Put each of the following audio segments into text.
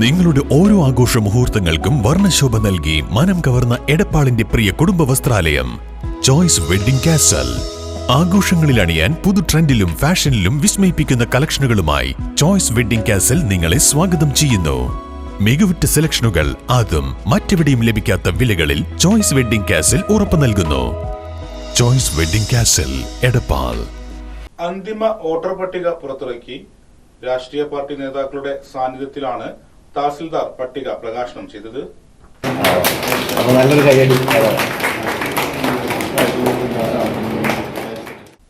നിങ്ങളുടെ ഓരോ ആഘോഷ മുഹൂർത്തങ്ങൾക്കും വർണശോഭ നൽകി മനം കവർന്ന എടപ്പാളിന്റെ പ്രിയ കുടുംബ വസ്ത്രാലയം. ചോയ്സ് വെഡിംഗ് കാസൽ ആഘോഷങ്ങളിൽ അണിയാൻ പുതു ട്രെൻഡിലും ഫാഷനിലും വിസ്മയിപ്പിക്കുന്ന കളക്ഷനുകളുമായി ചോയ്സ് വെഡിംഗ് കാസൽ നിങ്ങളെ സ്വാഗതം ചെയ്യുന്നു. മികവുറ്റ സെലക്ഷനുകൾ അതും മറ്റെവിടെയും ലഭിക്കാത്ത വിലകളിൽ ചോയ്സ് വെഡിംഗ് കാസൽ ഉറപ്പു നൽകുന്നു. Choice wedding castle Edappal. അന്തിമ വോട്ടർ പട്ടിക പുറത്തിറക്കി. രാഷ്ട്രീയ പാർട്ടി നേതാക്കളുടെ സാന്നിധ്യത്തിലാണ് തഹസിൽദാർ പട്ടിക പ്രകാശനം ചെയ്തത് നല്ലൊരു കൈയടി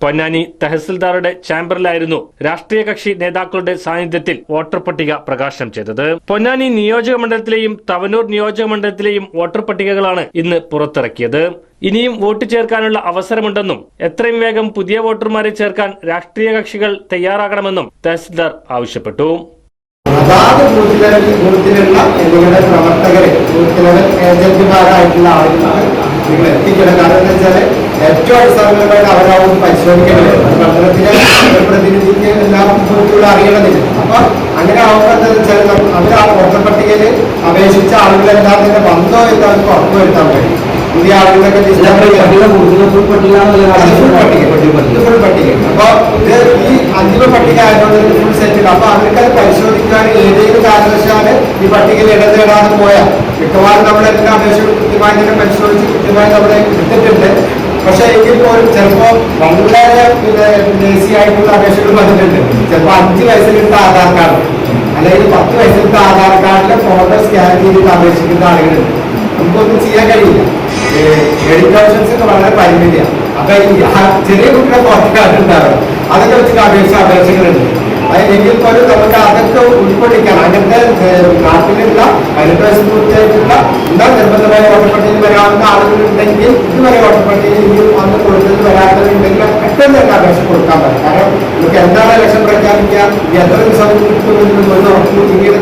പൊന്നാനി തഹസിൽദാറുടെ ചാമ്പറിലായിരുന്നു രാഷ്ട്രീയ കക്ഷി നേതാക്കളുടെ സാന്നിധ്യത്തിൽ വോട്ടർ പട്ടിക പ്രകാശനം ചെയ്തത്. പൊന്നാനി നിയോജക മണ്ഡലത്തിലെയും തവനൂർ നിയോജക മണ്ഡലത്തിലെയും വോട്ടർ പട്ടികകളാണ് ഇന്ന് പുറത്തിറക്കിയത്. ഇനിയും വോട്ട് ചേർക്കാനുള്ള അവസരമുണ്ടെന്നും എത്രയും വേഗം പുതിയ വോട്ടർമാരെ ചേർക്കാൻ രാഷ്ട്രീയ കക്ഷികൾ തയ്യാറാകണമെന്നും തഹസിൽദാർ ആവശ്യപ്പെട്ടു. അതാത് ബൂത്തിലെ ബൂത്തിലുള്ള നിങ്ങളുടെ പ്രവർത്തകരെ ബൂത്ത് ലെവൽ ഏജന്റുമാരായിട്ടുള്ള ആളുകളാണ് നിങ്ങൾ എത്തിക്കണം. കാരണം എന്താ വെച്ചാൽ ഏറ്റവും അടിസ്ഥാനപരമായിട്ട് അവരാവും പരിശോധിക്കേണ്ടത്. പത്രത്തിലെ പ്രതിനിധിക്ക് എല്ലാ ബൂത്തുകളും അറിയണമെന്നില്ല അപ്പൊ അങ്ങനെ ആവുമ്പോൾ എന്താ വെച്ചാൽ അവർ വോട്ടർ പട്ടികയിൽ അപേക്ഷിച്ച ആളുകളെല്ലാം തന്നെ വന്നോ എന്ന് അവർക്ക് ഉറപ്പുവരുത്താൻ കഴിയും. പുതിയ ആളുകളൊക്കെ ഫുൾ പട്ടിക പട്ടിക. അപ്പൊ ഇത് ഈ അന്തിമ പട്ടിക ആയതുകൊണ്ട് സെറ്റ് അപ്പൊ അവർക്കത് പരിശോധിക്കാൻ ഏതെങ്കിലും കാരണവശാൽ ഈ പട്ടികയിൽ ഇടതേടാതെ പോയാൽ മിക്കവാറും നമ്മുടെ എല്ലാ അപേക്ഷകളും കൃത്യമായി തന്നെ പരിശോധിച്ച് കൃത്യമായി നമ്മുടെ എടുത്തിട്ടുണ്ട്. പക്ഷെ എങ്കിൽ പോലും ചിലപ്പോ വളരെ ദേശീയ ആയിട്ടുള്ള അപേക്ഷകൾ വന്നിട്ടുണ്ട്. ചിലപ്പോ അഞ്ച് വയസ്സിലിട്ട ആധാർ കാർഡ് അല്ലെങ്കിൽ പത്ത് വയസ്സിലിട്ട ആധാർ കാർഡിലെ ഫോട്ടോ സ്കാൻ ചെയ്തിട്ട് അപേക്ഷിക്കുന്ന ആളുകളുണ്ട് നമുക്കൊന്നും ചെയ്യാൻ കഴിയില്ല. മെഡിക്കൽ ഓപ്ഷൻസ് ഒക്കെ വളരെ പരിമിതിയാണ്. അപ്പൊ ചെറിയ കുട്ടികളെ ഫോട്ടോ ഉണ്ടാവും അതൊക്കെ വെച്ചിട്ട് അപേക്ഷ അപേക്ഷകളുണ്ട്. എങ്കിൽ പോലും നമുക്ക് അതൊക്കെ ഉൾക്കൊള്ളിക്കാൻ അങ്ങനത്തെ ഏഹ്, നാട്ടിലുള്ള പൂർത്തിയായിട്ടുള്ള എന്താ നിർബന്ധമായ വോട്ടർപട്ടികയിൽ വരാവുന്ന ആളുകളുണ്ടെങ്കിൽ ഇതുവരെ വോട്ടർപട്ടികയിൽ ഇനി വന്ന് കൊടുത്തത് വരാത്തതുണ്ടെങ്കിൽ പെട്ടെന്ന് തന്നെ അപേക്ഷ കൊടുക്കാൻ പറ്റും. കാരണം നമുക്ക് എന്താണ് ലക്ഷ്യം പ്രഖ്യാപിക്കുക? ഈ എത്ര ദിവസം കിട്ടുമെന്ന് ഒരു ഉറപ്പ് പിന്നീട്